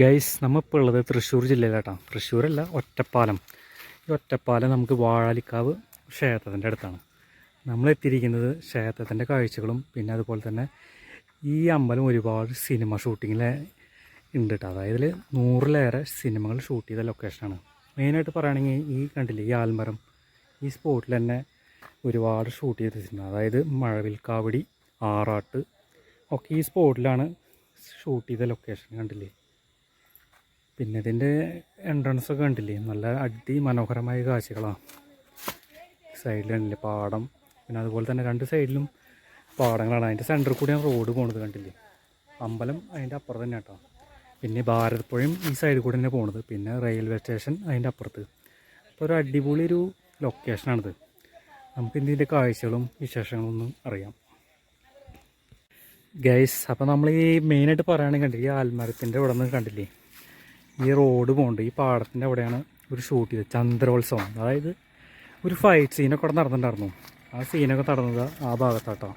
Guys നമ്മളിപ്പോൾ ഉള്ളത് തൃശ്ശൂർ ജില്ലയിലാട്ടാണ് തൃശ്ശൂരല്ല ഒറ്റപ്പാലം. ഈ ഒറ്റപ്പാലം നമുക്ക് വാഴാലിക്കാവ് ക്ഷേത്രത്തിന്റെ അടുത്താണ്. നമ്മളെത്തിയിരിക്കുന്നത് ക്ഷേത്രത്തിന്റെ കാഴ്ചകളും പിന്നെ അതുപോലെ തന്നെ ഈ അമ്പലം ഒരുപാട് സിനിമ ഷൂട്ടിങ്ങിലെ ഉണ്ട് കേട്ടോ അതായത് നൂറിലേറെ സിനിമകൾ ഷൂട്ട് ചെയ്ത ലൊക്കേഷനാണ്. മെയിനായിട്ട് പറയുകയാണെങ്കിൽ ഈ കണ്ടില്ലേ ഈ ആൽമരം ഈ സ്പോട്ടിൽ തന്നെ ഒരുപാട് ഷൂട്ട് ചെയ്ത സിനിമ. അതായത് മഴവിൽ കാവടി ആറാട്ട് ഒക്കെ ഈ സ്പോട്ടിലാണ് ഷൂട്ട് ചെയ്ത ലൊക്കേഷൻ കണ്ടില്ലേ? പിന്നെ ഇതിന്റെ എൻട്രൻസ് ഒക്കെ കണ്ടില്ലേ? നല്ല അടി മനോഹരമായ കാഴ്ചകളാണ് സൈഡിൽ കണ്ടില്ലേ? പാടം. പിന്നെ അതുപോലെ തന്നെ രണ്ട് സൈഡിലും പാടങ്ങളാണ്. അതിന്റെ സെന്ററിൽ കൂടിയാണ് റോഡ് പോണത് കണ്ടില്ലേ? അമ്പലം അതിന്റെ അപ്പുറം തന്നെ കേട്ടോ. പിന്നെ ഭാരതപ്പുഴയും ഈ സൈഡിൽ കൂടെ തന്നെ പോണത്. പിന്നെ റെയിൽവേ സ്റ്റേഷൻ അതിന്റെ അപ്പുറത്ത്. അപ്പോൾ ഒരു അടിപൊളി ഒരു ലൊക്കേഷനാണിത് നമുക്ക് ഇതിന്റെ കാഴ്ചകളും വിശേഷങ്ങളും ഒന്നും അറിയാം. ഗൈസ് അപ്പോൾ നമ്മൾ ഈ മെയിനായിട്ട് പറയുകയാണെങ്കിൽ കണ്ടില്ലേ? ആൽമരത്തിന്റെ ഇവിടെ നിന്ന് കണ്ടില്ലേ? ഈ റോഡ് പോകുന്നുണ്ട് ഈ പാടത്തിന്റെ അവിടെയാണ് ഒരു ഷൂട്ട് ചെയ്തത്. ചന്ദ്രോത്സവം. അതായത് ഒരു ഫൈറ്റ് സീനൊക്കെ അവിടെ നടന്നിട്ടുണ്ടായിരുന്നു. ആ സീനൊക്കെ നടന്നത് ആ ഭാഗത്താട്ടോ.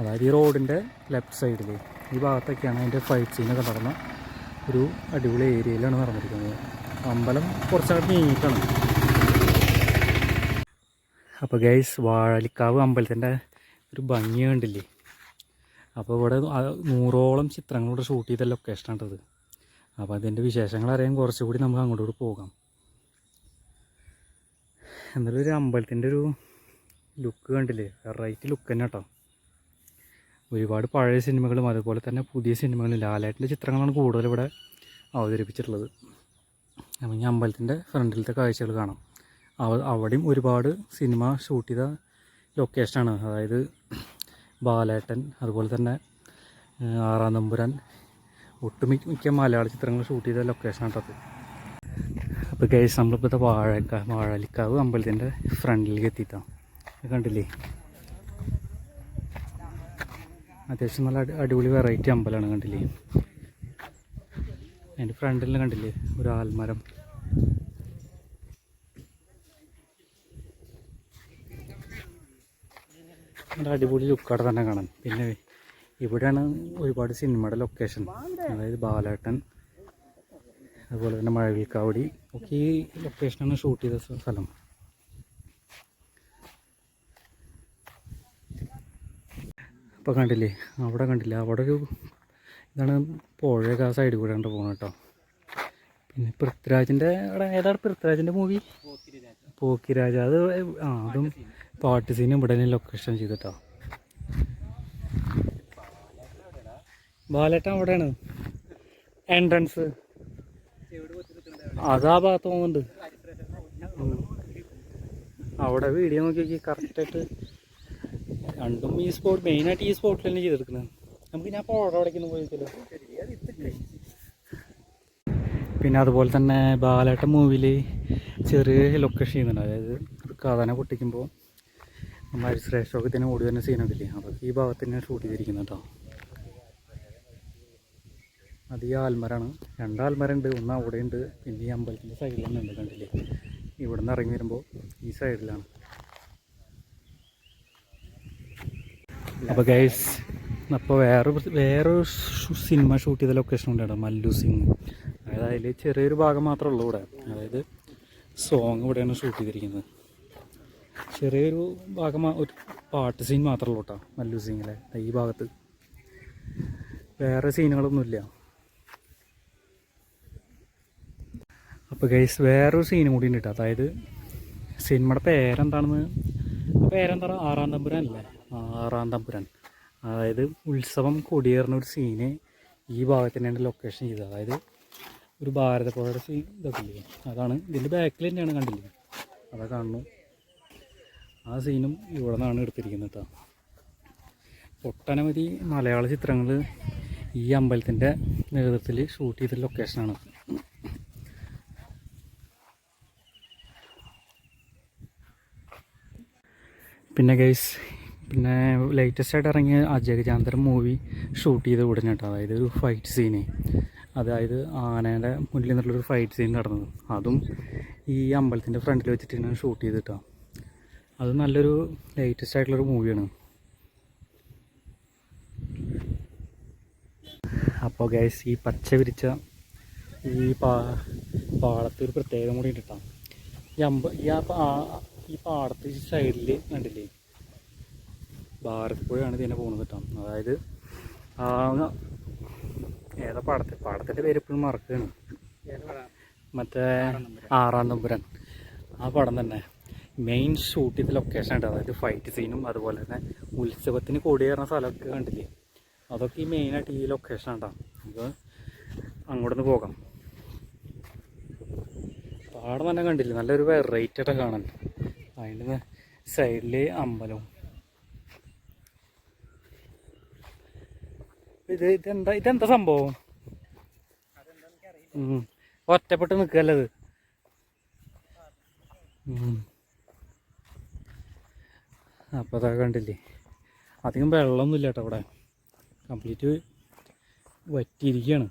അതായത് ഈ റോഡിന്റെ ലെഫ്റ്റ് സൈഡിൽ ഈ ഭാഗത്തൊക്കെയാണ് അതിന്റെ ഫൈറ്റ് സീനൊക്കെ നടന്ന ഒരു അടിപൊളി ഏരിയയിലാണ് നടന്നിരിക്കുന്നത്. അമ്പലം കുറച്ചങ്ങോട്ട് നീങ്ങിയിട്ടാണ്. അപ്പോൾ ഗൈസ് വാഴലിക്കാവ് അമ്പലത്തിന്റെ ഒരു ഭംഗി കണ്ടില്ലേ? അപ്പോൾ ഇവിടെ നൂറോളം ചിത്രങ്ങളോട് ഷൂട്ട് ചെയ്ത ലൊക്കേഷനാണിത് അപ്പോൾ അതിന്റെ വിശേഷങ്ങൾ അറിയാൻ കുറച്ചുകൂടി നമുക്ക് അങ്ങോട്ടൂടെ പോകാം. എന്നാലും ഒരു അമ്പലത്തിന്റെ ഒരു ലുക്ക് കണ്ടില്ലേ? വെറൈറ്റി ലുക്ക് തന്നെ കേട്ടോ. ഒരുപാട് പഴയ സിനിമകളും അതുപോലെ തന്നെ പുതിയ സിനിമകളും ലാലേട്ടന്റെ ചിത്രങ്ങളാണ് കൂടുതൽ ഇവിടെ അവതരിപ്പിച്ചിട്ടുള്ളത്. അപ്പം ഈ അമ്പലത്തിന്റെ ഫ്രണ്ടിലത്തെ കാഴ്ചകൾ കാണാം. അവ അവിടെയും ഒരുപാട് സിനിമ ഷൂട്ട് ചെയ്ത ലൊക്കേഷനാണ് അതായത് ബാലേട്ടൻ അതുപോലെ തന്നെ ആറാം തമ്പുരാൻ ഒട്ടുമിക്ക മിക്ക മലയാള ചിത്രങ്ങൾ ഷൂട്ട് ചെയ്ത ലൊക്കേഷനാണ് അത്. അപ്പോൾ ഗൈസ് നമ്മളിപ്പോഴത്തെ വാഴക്ക വാഴലിക്കാവ് അമ്പലത്തിന്റെ ഫ്രണ്ടിലേക്ക് എത്തിയിട്ടാണ് കണ്ടില്ലേ? അത്യാവശ്യം നല്ല അടി- അടിപൊളി വെറൈറ്റി അമ്പലമാണ് കണ്ടില്ലേ? അതിന്റെ ഫ്രണ്ടിൽ കണ്ടില്ലേ? ഒരു ആൽമരം. നല്ല അടിപൊളി ലുക്കാട് തന്നെ കാണാം. പിന്നെ ഇവിടെയാണ് ഒരുപാട് സിനിമയുടെ ലൊക്കേഷൻ അതായത് ബാലേട്ടൻ അതുപോലെ തന്നെ മഴവിൽക്കാവടി ഒക്കെ ഈ ലൊക്കേഷനാണ് ഷൂട്ട് ചെയ്ത സ്ഥ- സ്ഥലം. അപ്പോൾ കണ്ടില്ലേ? അവിടെ കണ്ടില്ല. അവിടെ ഒരു ഇതാണ് പുഴയൊക്കെ ആ സൈഡിൽ കൂടെ ഉണ്ട് പോകണം കേട്ടോ. പിന്നെ പൃഥ്വിരാജിന്റെ അവിടെ ഏതാണ് പൃഥ്വിരാജിന്റെ മൂവി പോക്കിരാജ അത് ആ അതും പാട്ട് സീനും ഇവിടെ തന്നെ ലൊക്കേഷൻ ചെയ്തിട്ടോ ബാലേട്ടൻ അവിടെയാണ്. എൻട്രൻസ് അതാ ഭാഗത്ത് പോകുന്നുണ്ട് അവിടെ വീഡിയോ നോക്കി കറക്റ്റായിട്ട് രണ്ടും ഈ സ്പോട്ട് മെയിനായിട്ട് ഈ സ്പോട്ടിൽ തന്നെ ചെയ്തെടുക്കുന്നത് നമുക്ക് ഞാൻ അപ്പോൾ അവിടെ പോയി പോയിക്കല്ലോ പിന്നെ അതുപോലെ തന്നെ ബാലേട്ട മൂവിയിൽ ചെറിയ ലൊക്കേഷൻ ചെയ്യുന്നുണ്ട്. അതായത് കഥന പൊട്ടിക്കുമ്പോൾ നമ്മൾ ശ്രേഷ്ഠമൊക്കെ തന്നെ ഓടി വരുന്ന സീനൊക്കെ ഇല്ലേ അതൊക്കെ ഈ ഭാഗത്ത് തന്നെ ഷൂട്ട് ചെയ്തിരിക്കുന്നത് കേട്ടോ ഈ ആൽമരാണ്. രണ്ട് ആൽമരുണ്ട് ഒന്ന് അവിടെ ഉണ്ട് പിന്നെ ഈ അമ്പലത്തിന്റെ തന്നെ ഉണ്ട് കണ്ടില്ലേ? ഇവിടെ നിന്ന് ഇറങ്ങി വരുമ്പോൾ ഈ സൈഡിലാണ് അപ്പോൾ ഗൈസ് അപ്പോൾ വേറെ വേറെ സിനിമ ഷൂട്ട് ചെയ്ത ലൊക്കേഷൻ ഉണ്ട് മല്ലു സിംഗ്. അതായത് അതിൽ ചെറിയൊരു ഭാഗം മാത്രമേ ഉള്ളൂ ഇവിടെ. അതായത് സോങ് ഇവിടെയാണ് ഷൂട്ട് ചെയ്തിരിക്കുന്നത്. ചെറിയൊരു ഭാഗം ഒരു പാട്ട് സീൻ മാത്രമേ ഉള്ളൂ കേട്ടോ മല്ലു സിംഗിലെ. ഈ ഭാഗത്ത് വേറെ സീനുകളൊന്നുമില്ല അപ്പോൾ ഗൈസ് വേറൊരു സീനും കൂടി ഉണ്ട് കേട്ടോ അതായത് സിനിമയുടെ പേരെന്താണെന്ന്? പേരെന്താ? ആറാം തമ്പുരാൻ അല്ലേ? ആറാം തമ്പുരാൻ. അതായത് ഉത്സവം കൊടിയേറുന്ന ഒരു സീന് ഈ ഭാഗത്ത് തന്നെയാണ് ലൊക്കേഷൻ ചെയ്തത്. അതായത് ഒരു ഭാരതപ്പുഴയുടെ സീൻ ഇതൊക്കെ അതാണ് ഇതിന്റെ ബാക്കിൽ തന്നെയാണ് കണ്ടില്ലേ? അതാ കാണുന്നു. ആ സീനും ഇവിടെ നിന്നാണ് എടുത്തിരിക്കുന്നത് കേട്ടോ ഒട്ടനവധി മലയാള ചിത്രങ്ങൾ ഈ അമ്പലത്തിന്റെ നേതൃത്വത്തിൽ ഷൂട്ട് ചെയ്ത ലൊക്കേഷനാണ് പിന്നെ ഗൈസ് പിന്നെ ലേറ്റസ്റ്റ് ആയിട്ട് ഇറങ്ങിയ അജയചാന്തരം മൂവി ഷൂട്ട് ചെയ്ത ഉടനെ കേട്ടോ. അതായത് ഒരു ഫൈറ്റ് സീന് അതായത് ആനയുടെ മുന്നിൽ നിന്നുള്ളൊരു ഫൈറ്റ് സീൻ നടന്നത്. അതും ഈ അമ്പലത്തിന്റെ ഫ്രണ്ടിൽ വെച്ചിട്ടാണ് ഷൂട്ട് ചെയ്തിട്ടോ അത് നല്ലൊരു ലേറ്റസ്റ്റ് ആയിട്ടുള്ളൊരു മൂവിയാണ് അപ്പോൾ ഗൈസ് ഈ പച്ച വിരിച്ച ഈ പാ പാളത്തൊരു ഒരു പ്രത്യേകത കൂടി ഇട്ടാ ഈ അമ്പ ഈ ഈ പാടത്ത് ഈ സൈഡിൽ കണ്ടില്ലേ? ഭാരതപ്പുഴയാണ് ഇതിനെ പോകുന്നത് കേട്ടോ. അതായത് ഏതാ പാടത്തെ? പാടത്തിന്റെ പേര് എപ്പോഴും മറക്കുകയാണ് മറ്റേ ആറാം നമ്പുരൻ ആ പടം തന്നെ. മെയിൻ ഷൂട്ട് ചെയ്ത ലൊക്കേഷൻ ഉണ്ട് അതായത് ഫൈറ്റ് സീനും അതുപോലെ തന്നെ ഉത്സവത്തിന് കൊടിയേറുന്ന സ്ഥലമൊക്കെ കണ്ടില്ലേ? അതൊക്കെ ഈ മെയിനായിട്ട് ഈ ലൊക്കേഷൻ ഉണ്ടാവും നമുക്ക് അങ്ങോട്ടൊന്ന് പോകാം. പാടം തന്നെ കണ്ടില്ലേ? നല്ലൊരു വെറൈറ്റി ആയിട്ടാണ് കാണാൻ. അതിന്റെ സൈഡിൽ അമ്പലവും. ഇത് ഇതെന്താ ഇതെന്താ സംഭവം. ഒറ്റപ്പെട്ട് നിൽക്കല്ലത്. അപ്പോൾ അതൊക്കെ കണ്ടില്ലേ? അധികം വെള്ളമൊന്നുമില്ല കേട്ടോ അവിടെ കംപ്ലീറ്റ് വറ്റിയിരിക്കുകയാണ്.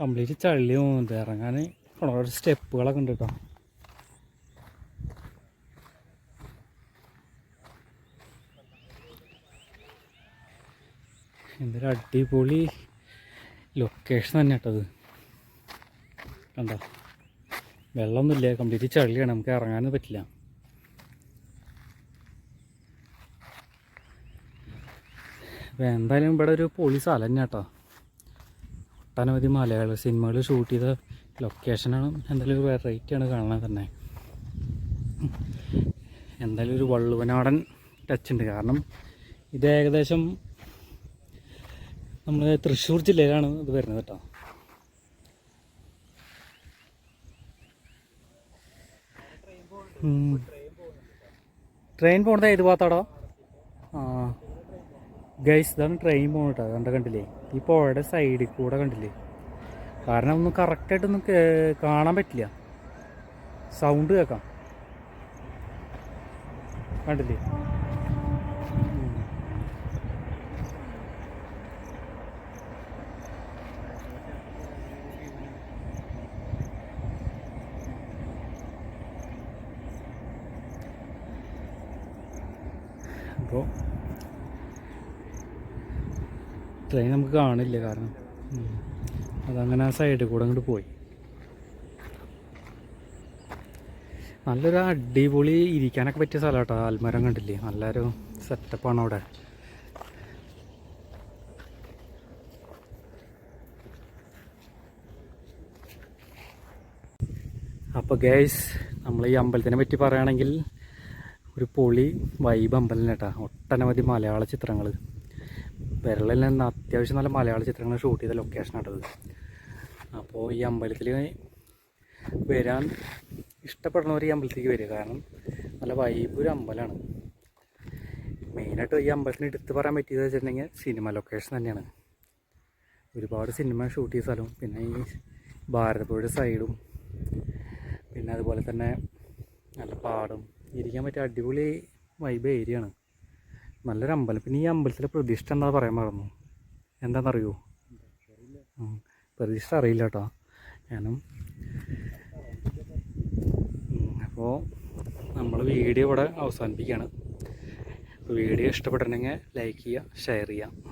കംപ്ലീറ്റ് ചള്ളി തോന്നുന്നുണ്ട് ഇറങ്ങാൻ കുറേ സ്റ്റെപ്പുകളൊക്കെ ഉണ്ട് കേട്ടോ. എന്തൊരു അടിപൊളി ലൊക്കേഷൻ തന്നെ കേട്ടത് കണ്ടോ? വെള്ളമൊന്നുമില്ല. കംപ്ലീറ്റ് ചളിയാണ് നമുക്ക് ഇറങ്ങാനും പറ്റില്ല. അപ്പോൾ എന്തായാലും ഇവിടെ ഒരു പൊളി സ്ഥലം തന്നെ കേട്ടോ. ഒട്ടനവധി മലയാള സിനിമകൾ ഷൂട്ട് ചെയ്ത ലൊക്കേഷനാണ് എന്തായാലും ഒരു വെറൈറ്റിയാണ് കാണാൻ തന്നെ. എന്തായാലും ഒരു വള്ളുവനാടൻ ടച്ച് ഉണ്ട്. കാരണം ഇത് ഏകദേശം നമ്മൾ തൃശ്ശൂർ ജില്ലയിലാണ് ഇത് വരുന്നത് കേട്ടോ. ട്രെയിൻ പോകുന്നത് ഏത് ഭാഗത്താടോ? ഗൈസ് ഇതാണ് ട്രെയിൻ പോകുന്നത് കേട്ടോ കണ്ട കണ്ടില്ലേ? ഈ പുഴയുടെ സൈഡിൽ കൂടെ കണ്ടില്ലേ? കാരണം ഒന്നും കറക്റ്റായിട്ടൊന്നും കാണാൻ പറ്റില്ല. സൗണ്ട് കേൾക്കാം. കണ്ടില്ലേ? അപ്പോൾ ട്രെയിൻ നമുക്ക് കാണില്ല കാരണം. അതങ്ങനെ ആ സൈഡിൽ കൂടെ അങ്ങോട്ട് പോയി. നല്ലൊരു അടിപൊളി ഇരിക്കാനൊക്കെ പറ്റിയ സ്ഥലം കേട്ടോ ആൽമരം കണ്ടില്ലേ? നല്ലൊരു സെറ്റപ്പാണ് അവിടെ. അപ്പോൾ ഗേസ് നമ്മൾ ഈ അമ്പലത്തിനെ പറ്റി പറയുകയാണെങ്കിൽ ഒരു പൊളി വൈബ് അമ്പലം കേട്ടോ ഒട്ടനവധി മലയാള ചിത്രങ്ങൾ വിരളിൽ അത്യാവശ്യം നല്ല മലയാള ചിത്രങ്ങൾ ഷൂട്ട് ചെയ്ത ലൊക്കേഷനാണത് അപ്പോൾ ഈ അമ്പലത്തിൽ വരാൻ ഇഷ്ടപ്പെടുന്നവർ ഈ അമ്പലത്തിലേക്ക് വരിക. കാരണം നല്ല വൈബ് ഒരു അമ്പലമാണ് മെയിനായിട്ട് ഈ അമ്പലത്തിന് എടുത്ത് പറയാൻ പറ്റിയത് വെച്ചിട്ടുണ്ടെങ്കിൽ സിനിമ ലൊക്കേഷൻ തന്നെയാണ്. ഒരുപാട് സിനിമ ഷൂട്ട് ചെയ്ത സ്ഥലവും പിന്നെ ഈ ഭാരതപ്പുഴയുടെ സൈഡും പിന്നെ അതുപോലെ തന്നെ നല്ല പാടും. ഇരിക്കാൻ പറ്റിയ അടിപൊളി വൈബ് ഏരിയ ആണ്. നല്ലൊരു അമ്പലം. പിന്നെ ഈ അമ്പലത്തിലെ പ്രതിഷ്ഠ എന്താ പറയാൻ മറന്നു. എന്താണെന്നറിയോ. പ്രതിഷ്ഠ അറിയില്ല കേട്ടോ. ഞാനും. അപ്പോൾ നമ്മൾ വീഡിയോ ഇവിടെ അവസാനിപ്പിക്കുകയാണ്. വീഡിയോ ഇഷ്ടപ്പെട്ടിട്ടുണ്ടെങ്കിൽ ലൈക്ക് ചെയ്യുക ഷെയർ ചെയ്യുക.